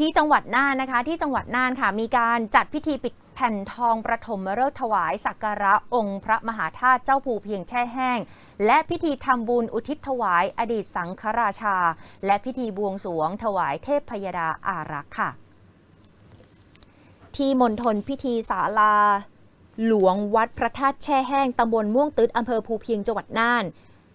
ที่จังหวัดน่านนะคะที่จังหวัดน่านค่ะ มีการจัดพิธีปิดแผ่นทองประถมฤกษ์ถวายสักการะองค์พระมหาธาตุเจ้าภูเพียงแช่แห้ง และพิธีทำบุญอุทิศถวายอดีตสังฆราชา และพิธีบวงสรวงถวายเทพพยดาอารักษ์ค่ะ ที่มณฑลพิธีศาลา หลวงวัดพระธาตุแช่แห้งตำบลม่วงตึดอำเภอภูเพียงจังหวัดน่าน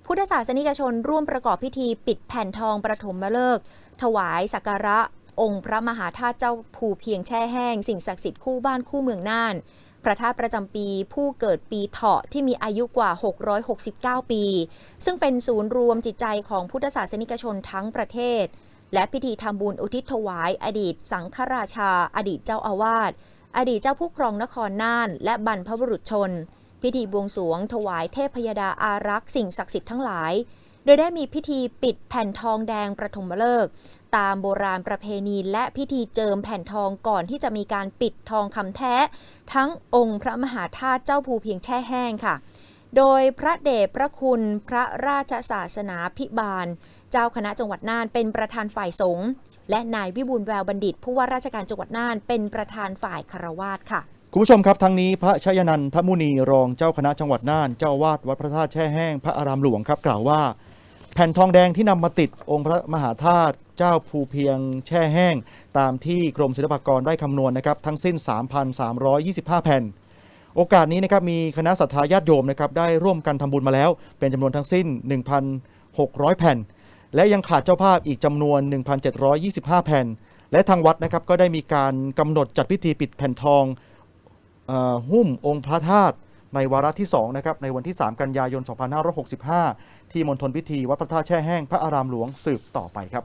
พุทธศาสนิกชนร่วมประกอบพิธีปิดแผ่นทองประถมฤกษ์ถวายสักการะ องค์พระมหาธาตุเจ้าภูเพียงแช่แห้ง สิ่งศักดิ์สิทธิ์คู่บ้านคู่เมืองน่าน พระธาตุประจำปีผู้เกิดปีเถาะที่มีอายุกว่า 669 ปี ซึ่งเป็นศูนย์รวมจิตใจของพุทธศาสนิกชนทั้งประเทศ และพิธีทำบุญอุทิศถวาย อดีตสังฆราชา อดีตเจ้าอาวาสอดีตเจ้าผู้ครองนครน่าน และบรรพบุรุษชน พิธีบวงสรวงถวายเทพยดาอารักษ์สิ่งศักดิ์สิทธิ์ทั้งหลาย โดยได้มีพิธีปิดแผ่นทองแดงประถมฤกษ์ตามโบราณประเพณีและพิธีเจิมแผ่นทองก่อนที่จะมีการปิดทองคำแท้ ทั้งองค์พระมหาธาตุเจ้าภูเพียงแช่แห้งค่ะ โดยพระเดชพระคุณพระราชศาสนาพิบาล เจ้าคณะจังหวัดน่านเป็นประธานฝ่ายสงฆ์และนายวิบูลแววบัณฑิตผู้ว่าราชการจังหวัดน่านเป็นประธานฝ่ายคารวาสค่ะ คุณผู้ชมครับทั้งนี้พระชยนันทมุนีรองเจ้าคณะจังหวัดน่าน เจ้าวาดวัดพระธาตุแช่แห้งพระอารามหลวงครับ กล่าวว่า แผ่นทองแดงที่นำมาติดองค์พระมหาธาตุเจ้าภูเพียงแช่แห้ง ตามที่กรมศิลปากรได้คำนวณนะครับทั้งสิ้น 3,325 แผ่น โอกาสนี้นะครับมีคณะศรัทธาญาติโยมนะครับได้ร่วมกันทำบุญมาแล้ว เป็นจำนวนทั้งสิ้น 1,600 แผ่น และยังขาดเจ้าภาพอีกจำนวน 1,725 แผ่น และทางวัดนะครับก็ได้มีการกำหนดจัดพิธีปิดแผ่นทอง หุ้มองค์พระธาตุในวาระที่2นะครับในวันที่ 3 กันยายน 2565 ที่มณฑลพิธีวัดพระธาตุแช่แห้งพระอารามหลวงสืบต่อไปครับ